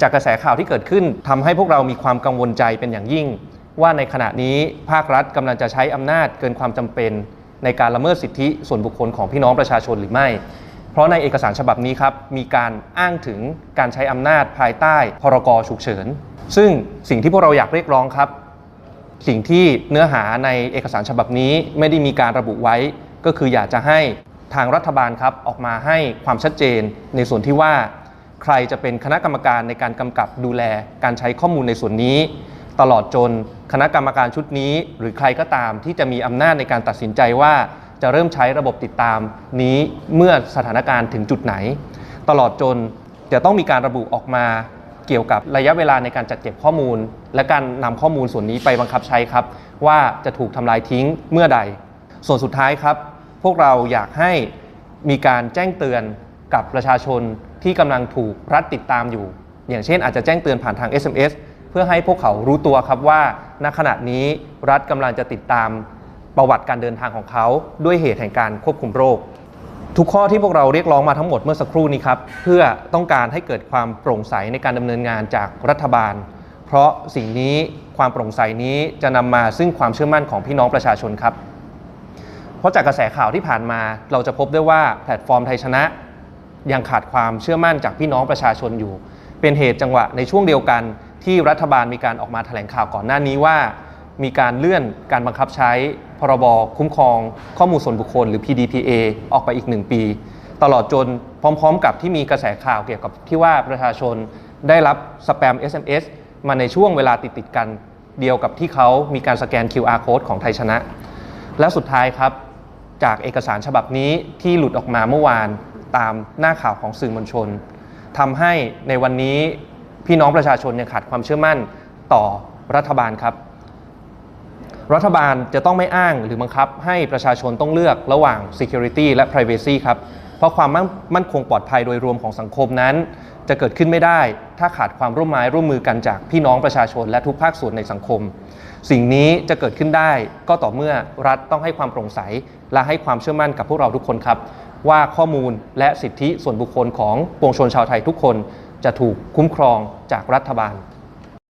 จากกระแสข่าวที่เกิดขึ้นทำให้พวกเรามีความกังวลใจเป็นอย่างยิ่ง ว่าในขณะนี้ภาครัฐกำลังจะใช้อำนาจเกินความจำเป็น ในการละเมิดสิทธิส่วนบุคคลของพี่น้องประชาชนหรือไม่ เพราะในเอกสารฉบับนี้ครับมีการอ้างถึงการใช้อำนาจภายใต้พรกฉุกเฉิน ซึ่งสิ่งที่พวกเราอยากเรียกร้องครับ สิ่งที่เนื้อหาในเอกสารฉบับนี้ไม่ได้มีการระบุไว้ ก็คืออยากจะให้ทางรัฐบาลครับออกมาให้ความชัดเจนในส่วนที่ว่า ใครจะเป็นคณะกรรมการในการกำกับดูแลการใช้ข้อมูลในส่วนนี้ ตลอดจนคณะกรรมการชุดนี้ หรือใครก็ตามที่จะมีอำนาจในการตัดสินใจว่า จะเริ่มใช้ระบบติดตามนี้เมื่อสถานการณ์ถึงจุดไหน ตลอดจนจะต้องมีการระบุออกมาเกี่ยวกับระยะเวลาในการจัดเก็บข้อมูล และการนำข้อมูลส่วนนี้ไปบังคับใช้ครับ ว่าจะถูกทำลายทิ้งเมื่อใด ส่วนสุดท้ายครับ พวกเราอยากให้มีการแจ้งเตือน กับประชาชนที่กำลังถูกรัฐติดตามอยู่ อย่างเช่น อาจจะแจ้งเตือนผ่านทาง SMS เพื่อให้พวกเขารู้ตัวครับว่าณขณะนี้รัฐกำลังจะติดตามประวัติการเดินทางของเขา ด้วยเหตุแห่งการควบคุมโรค ทุกข้อที่พวกเราเรียกร้องมาทั้งหมดเมื่อสักครู่นี้ครับ เพื่อต้องการให้เกิดความโปร่งใสในการดำเนินงานจากรัฐบาล เพราะสิ่งนี้ความโปร่งใสนี้จะนำมาซึ่งความเชื่อมั่นของพี่น้องประชาชนครับ เพราะจากกระแสข่าวที่ผ่านมาเราจะพบได้ว่าแพลตฟอร์มไทยชนะ ยังขาดความเชื่อมั่นจากพี่น้องประชาชนอยู่ เป็นเหตุจังหวะในช่วงเดียวกันที่รัฐบาลมีการออกมาแถลงข่าวก่อนหน้านี้ว่า มีการเลื่อนการบังคับใช้พรบคุ้มครอง ข้อมูลส่วนบุคคลหรือ PDPA ออกไปอีกหนึ่งปี ตลอดจนพร้อมๆ กับที่มีกระแสข่าวเกี่ยวกับที่ว่าประชาชนได้รับสแปม SMS มาในช่วงเวลาติดๆกันเดียวกับที่เขามีการสแกน QR code ของไทยชนะ และสุดท้ายครับ จากเอกสารฉบับนี้ที่หลุดออกมาเมื่อวาน ตามหน้าข่าวของสื่อมวลชนทำให้ในวันนี้พี่น้องประชาชนยังขาดความเชื่อมั่นต่อรัฐบาลครับ รัฐบาลจะต้องไม่อ้างหรือบังคับให้ประชาชนต้องเลือกระหว่าง Security และ Privacy ครับ เพราะความมั่นมั่นคงปลอดภัยโดยรวมของสังคมนั้น จะเกิดขึ้นไม่ได้ ถ้าขาดความร่วมไม้ร่วมมือกันจากพี่น้องประชาชนและทุกภาคส่วนในสังคม สิ่งนี้จะเกิดขึ้นได้ก็ต่อเมื่อรัฐต้องให้ความโปร่งใส และให้ความเชื่อมั่นกับพวกเราทุกคนครับ ว่าข้อมูลและสิทธิส่วนบุคคลของปวงชนชาวไทยทุกคน จะถูกคุ้มครองจากรัฐบาล